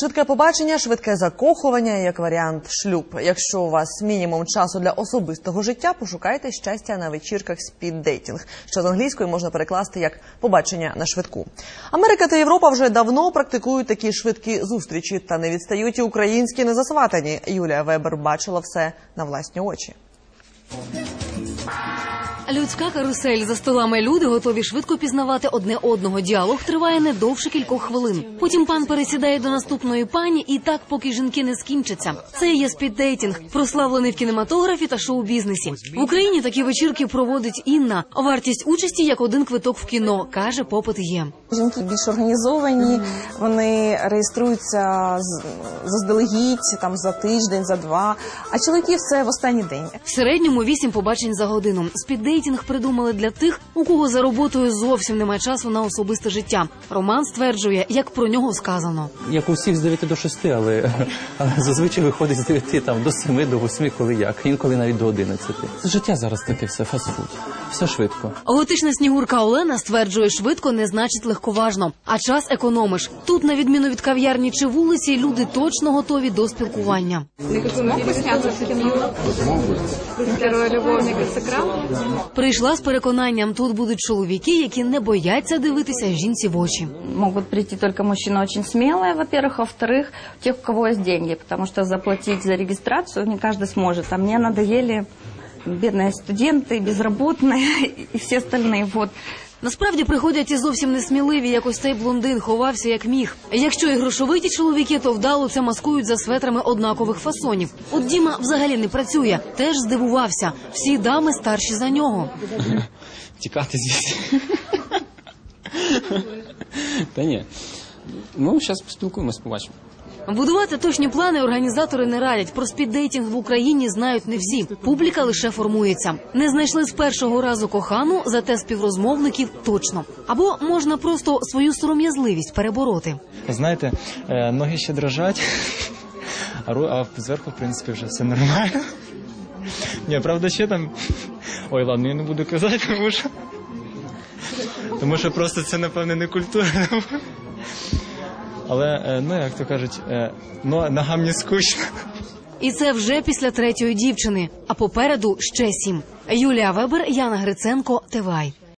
Швидке побачення, швидке закохування як варіант шлюб. Якщо у вас мінімум часу для особистого життя, пошукайте щастя на вечірках спіддейтінг, що з англійської можна перекласти як побачення на швидку. Америка та Європа вже давно практикують такі швидкі зустрічі, та не відстають і українські незасватані. Юлія Вебер бачила все на власні очі. Людська карусель за столами люди готові швидко пізнавати одне одного. Діалог триває не довше кількох хвилин. Потім пан пересідає до наступної пані, і так, поки жінки не скінчаться. Це є спіддейтінг, прославлений в кінематографі та шоу-бізнесі. В Україні такі вечірки проводить Інна. Вартість участі як один квиток в кіно каже, попит є. Жінки більш організовані, вони реєструються заздалегідь там за тиждень, за два. А чоловіки все в останній день. В середньому вісім побачень за годину. Спіддейтінг придумали для тих, у кого за роботою зовсім немає часу на особисте життя. Роман стверджує, як про нього сказано. Як у всіх з 9 до 6, але, але зазвичай виходить з 9 там, до 7, до 8, коли як, інколи навіть до 11. Життя зараз таке все, фастфуд. Все швидко. Готична снігурка Олена стверджує, швидко не значить легковажно, а час економиш. Тут, на відміну від кав'ярні чи вулиці, люди точно готові до спілкування. Второй любовник с экрана. Прийшла з переконанням, тут будуть чоловіки, які не бояться дивитися жінці в очі. могут прийти только мужчины очень смелые, во-первых, а во-вторых, тех, у кого есть деньги, потому что заплатить за регистрацию не каждый сможет. А мне надоели бедные студенты, безработные и все остальные. Вот. Насправді приходять і зовсім несміливі, як ось цей блондин ховався як міг. Якщо і грошовиті чоловіки, то вдало це маскують за светрами однакових фасонів. От Діма взагалі не працює, теж здивувався. Всі дами старші за нього. тікати звідси. Та ні. Ну, зараз поспілкуємось, побачимо. Будувати точні плани організатори не радять. Про спіддейтінг в Україні знають не всі. Публіка лише формується. Не знайшли з першого разу кохану, зате співрозмовників точно. Або можна просто свою сором'язливість перебороти. Знаєте, е, ноги ще дрожать, а, зверху, в принципі, вже все нормально. Ні, правда, ще там. Ой, ладно, я не буду казати, тому що. Тому що просто це, напевне, не культурно. Але, е, ну, як то кажуть, е, ну, ногам не скучно. І це вже після третьої дівчини. А попереду ще сім. Юлія Вебер, Яна Гриценко, Тивай.